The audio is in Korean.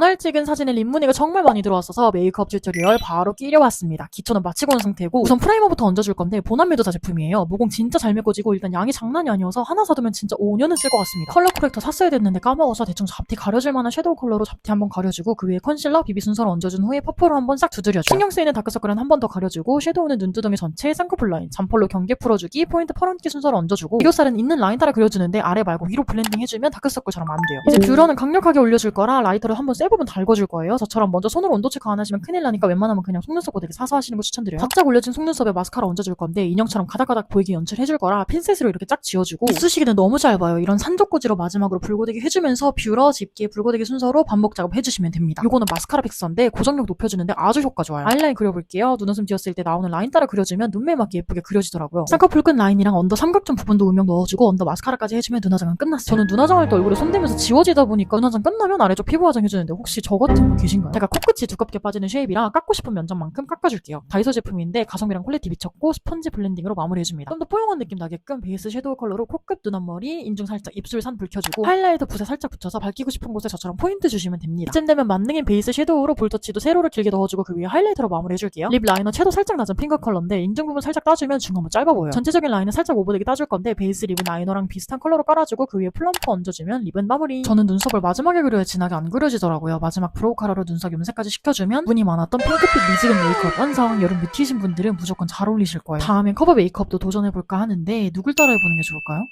오늘 찍은 사진에 립 무늬가 정말 많이 들어왔어서 메이크업 튜토리얼 바로 끼려왔습니다. 기초는 마치고 온 상태고 우선 프라이머부터 얹어줄 건데 보남 메도사 제품이에요. 모공 진짜 잘 메꿔지고 일단 양이 장난이 아니어서 하나 사두면 진짜 5년은 쓸 것 같습니다. 컬러 코렉터 샀어야 됐는데 까먹어서 대충 잡티 가려줄 만한 섀도우 컬러로 잡티 한번 가려주고 그 위에 컨실러, 비비 순서를 얹어준 후에 퍼프로 한번 싹 두드려줘. 신경 쓰이는 다크서클은 한 번 더 가려주고 섀도우는 눈두덩이 전체에 쌍꺼풀 라인, 잠펄로 경계 풀어주기, 포인트 퍼런기 순서를 얹어주고 애교살은 있는 라인 따라 그려주는데 아래 말고 위로 블렌딩 해주면 다크서클처럼 안 돼요. 이제 뷰러는 강력하게 올려줄 거라 라이터를 한번 세 부분 달궈줄 거예요. 저처럼 먼저 손으로 온도 체크 안 하시면 큰일 나니까 웬만하면 그냥 속눈썹 고데기 사서 하시는 거 추천드려요. 바짝 올려진 속눈썹에 마스카라 얹어줄 건데 인형처럼 가닥가닥 보이게 연출해줄 거라 핀셋으로 이렇게 쫙 지워주고 입수시기는 너무 짧아요. 이런 산적고지로 마지막으로 불고데기 해주면서 뷰러, 집게, 불고데기 순서로 반복 작업 해주시면 됩니다. 이거는 마스카라 픽서인데 고정력 높여주는데 아주 효과 좋아요. 아이라인 그려볼게요. 눈웃음 지었을 때 나오는 라인 따라 그려주면 눈매 맞게 예쁘게 그려지더라고요. 쌍꺼풀 끝 라인이랑 언더 삼각존 부분도 음영 넣어주고 언더 마스카라까지 해주면 눈화장은 끝났어요. 저는 눈화장할 때 얼굴에 손대면서 지워지다 보니까 눈화장 끝나면 아래쪽 피부 화장 해주는데 혹시 저 같은 분 계신가요? 제가 코끝이 두껍게 빠지는 쉐입이라 깎고 싶은 면적만큼 깎아줄게요. 다이소 제품인데 가성비랑 퀄리티 미쳤고 스펀지 블렌딩으로 마무리해줍니다. 좀 더 뽀용한 느낌 나게끔 베이스 섀도우 컬러로 코끝, 눈 앞머리, 인중 살짝, 입술 산 붉혀주고 하이라이터 붓에 살짝 붙여서 밝히고 싶은 곳에 저처럼 포인트 주시면 됩니다. 이쯤 되면 만능인 베이스 섀도우로 볼터치도 세로를 길게 넣어주고 그 위에 하이라이터로 마무리해줄게요. 립 라이너 채도 살짝 낮은 핑크 컬러인데 인중 부분 살짝 따주면 중간부 짧아 보여요. 전체적인 라인은 살짝 오버되게 따줄 건데 베이스 립은 라이너랑 비슷한 컬러로 깔아주고 그 위에 플럼프 얹어주면 립은 마무리. 저는 눈썹을 마지막에 그려야 진하게 안 그려지더라고요. 마지막 브로우 카라로 눈썹 염색까지 시켜주면 눈이 많았던 핑크빛 미지근 메이크업 완성. 여름 뮤티신 분들은 무조건 잘 어울리실 거예요. 다음엔 커버 메이크업도 도전해볼까 하는데 누굴 따라해보는 게 좋을까요?